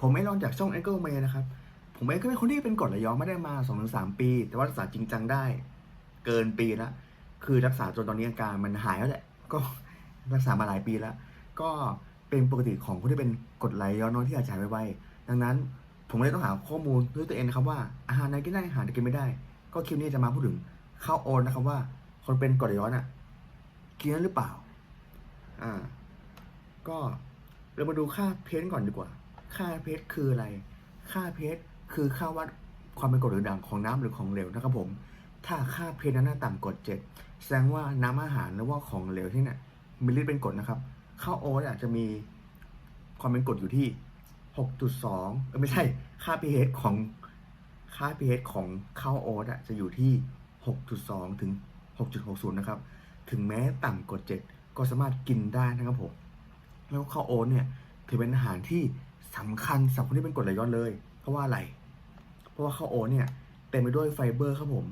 ผมไม่รองจากช่อง e อ g l e m a นะครับ ผมเองก็เป็นคนที่เป็นกดไหลย้อนไม่ได้มา2อถึงสปี แต่ว่ารักษาจริงจังได้ เกินปีแล้วคือรักษาจนตอนนี้อาการมันหายแล้วแหละ ก็รักษามาหลายปีแล้ว ก็เป็นปกติของคนที่เป็นกดไหลย้อนน้อยที่อาจจะหายไวๆดังนั้นผมเลยต้องหาข้อมูลด้วยตัวเองนะครับว่าอาหารไหนกินได้อาหารไหนกินไม่ได้ ก็คลิปนี้จะมาพูดถึงข้าวโอนนะครับว่า คนเป็นกดไหลย้อนอะกินหรือเปล่า อ่า ก็เรามาดูค่าเพชก่อนดีกว่า ค่าเพชคืออะไร ค่าเพชคือค่าวัดความเป็นกรดหรือด่างของน้ำหรือของเหลวนะครับผม ถ้าค่าเพชนั้นน่าต่ำกว่าเจ็ดแสดงว่าน้ำอาหารหรือว่าของเหลวที่เนี่ยมีฤทธิ์เป็นกรดนะครับข้าวโอ๊ตอาจจะมีความเป็นกรดอยู่ที่ 6.2เออไม่ใช่ค่า pH ของค่า pH ของข้าวโอ๊ตอะจะอยู่ที่ 6.2 ถึง 6.60 นะครับ ถึงแม้ต่ำกว่า 7 ก็สามารถกินได้นะครับผม แล้วข้าวโอ๊ตเนี่ยถือเป็นอาหารที่ สำคัญสำหรับคนที่เป็นกรดไหลย้อนเลย เพราะว่าอะไร เพราะว่าข้าวโอ๊ตเนี่ยเต็มไปด้วยไฟเบอร์ครับผม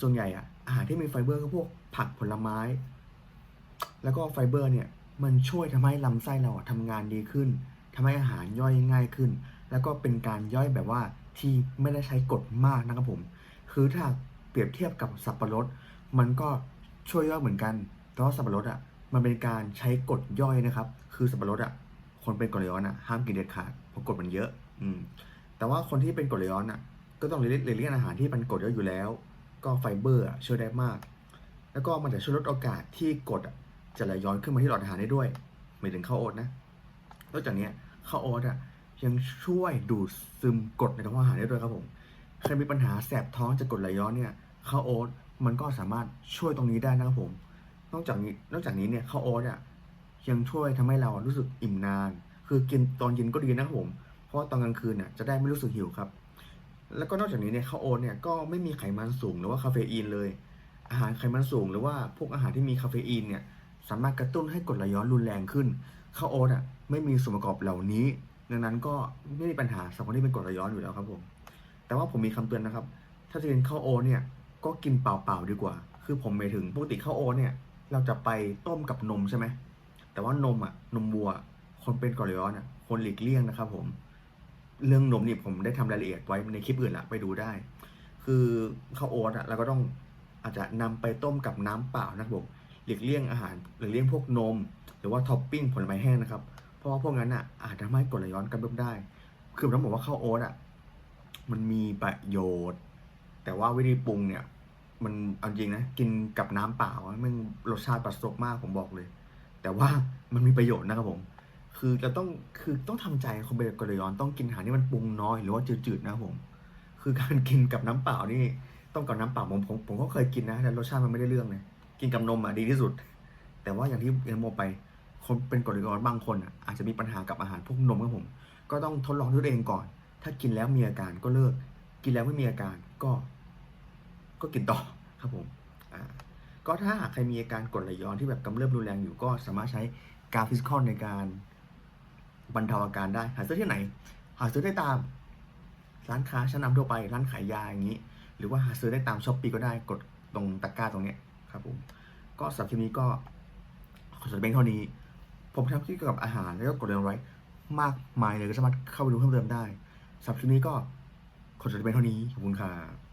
ส่วนใหญ่อะอาหารที่มีไฟเบอร์ก็พวกผักผลไม้ แล้วก็ไฟเบอร์เนี่ยมันช่วยทำให้ลำไส้เราอะทำงานดีขึ้นทำให้อาหารย่อยง่ายขึ้น แล้วก็เป็นการย่อยแบบว่าที่ไม่ได้ใช้กรดมากนะครับผม คือถ้าเปรียบเทียบกับสับปะรด มันก็ช่วยย่อยเหมือนกัน แต่ว่าสับปะรดอะมันเป็นการใช้กรดย่อยนะครับ คือสับปะรดอะ คนเป็นกรดไหลย้อนอะห้ามกินเด็ดขาดเพราะกรดมันเยอะ อืม แต่ว่าคนที่เป็นกรดไหลย้อนอะ ก็ต้องเลี่ยงเลี่ยงอาหารที่มันกรดเยอะอยู่แล้ว ก็ไฟเบอร์ช่วยได้มาก แล้วก็มันจะช่วยลดโอกาสที่กรดจะไหลย้อนขึ้นมาที่หลอดอาหารได้ด้วยไม่ถึงข้าวโอ๊ตนะนอกจากนี้ข้าวโอ๊ตอะยังช่วยดูดซึมกรดในกระเพาะอาหารได้ด้วยครับผมใครมีปัญหาแสบท้องจากกรดไหลย้อนเนี่ยข้าวโอ๊ตมันก็สามารถช่วยตรงนี้ได้นะครับผม นอกจากนี้นอกจากนี้เนี่ยข้าวโอ๊ตอะ ยังช่วยทำให้เรารู้สึกอิ่มนาน คือกินตอนเย็นก็ดีนะครับผม เพราะว่าตอนกลางคืนเนี่ยจะได้ไม่รู้สึกหิวครับ แล้วก็นอกจากนี้เนี่ยข้าวโอ๊ตเนี่ยก็ไม่มีไขมันสูงหรือว่าคาเฟอีนเลย อาหารไขมันสูงหรือว่าพวกอาหารที่มีคาเฟอีนเนี่ยสามารถกระตุ้นให้กรดไหลย้อนรุนแรงขึ้นข้าวโอ๊ตอะไม่มีส่วนประกอบเหล่านี้ดังนั้นก็ไม่มีปัญหาสำหรับคนที่เป็นกรดไหลย้อนอยู่แล้วครับผมแต่ว่าผมมีคำเตือนนะครับ ถ้าจะกินข้าวโอ๊ตเนี่ยก็กินเปล่าๆดีกว่า คือผมหมายถึงปกติข้าวโอ๊ตเนี่ยเราจะไปต้มกับนมใช่ไหม แต่ว่านมอะนมวัว คนเป็นกรดไหลย้อนอะคนหลีกเลี่ยงนะครับผม เรื่องนมนี่ผมได้ทำรายละเอียดไว้ในคลิปอื่นละไปดูได้ คือข้าวโอ๊ตอะเราก็ต้องอาจจะนำไปต้มกับน้ำเปล่านะครับผมหลีกเลี่ยงอาหารหลีกเลี่ยงพวกนม หรือว่าท็อปปิ้งผลไม้แห้งนะครับ เพราะว่าพวกนั้นอะอาจจะทำให้กรดไหลย้อนกำเริบได้ คือต้องบอกว่าข้าวโอ๊ตอะมันมีประโยชน์ แต่ว่าวิธีปรุงเนี่ย มันเอาจริงนะ กินกับน้ำเปล่าอะมันรสชาติประสบมากผมบอกเลย แต่ว่ามันมีประโยชน์นะครับผม คือเราต้องคือต้องทำใจคนเป็นกรดย้อนต้องกินอาหารที่มันปรุงน้อยหรือว่าจืดๆนะครับผม คือการกินกับน้ำเปล่านี่ต้องกับน้ำเปล่าผมผมผมก็เคยกินนะแต่รสชาติมันไม่ได้เรื่องเลยกินกับนมอะดีที่สุด แต่ว่าอย่างที่เอ็นโมไปคนเป็นกรดย้อนบางคนอะอาจจะมีปัญหากับอาหารพวกนมครับผม ก็ต้องทดลองด้วยตัวเองก่อน ถ้ากินแล้วมีอาการก็เลิก กินแล้วไม่มีอาการก็ ก็กินต่อครับผมอ่า ก็ถ้าหากใครมีอาการกรดไหลย้อนที่แบบกำเริบรุนแรงอยู่ก็สามารถใช้กาฟิสคอนในการบรรเทาอาการได้ หาซื้อที่ไหน หาซื้อได้ตามร้านค้าชั้นนำทั่วไป ร้านขายยาอย่างนี้ หรือว่าหาซื้อได้ตามช้อปปีก็ได้กดตรงตะกร้าตรงเนี้ยครับผมก็สำหรับคลิปนี้ก็ขอจบเพียงเท่านี้ ผมทำคลิปเกี่ยวกับอาหารแล้วก็กดเรียนไว้ มากมายเลยก็สามารถเข้าไปดูเพิ่มเติมได้สำหรับคลิปนี้ก็ขอจบเพียงเท่านี้ขอบคุณครับ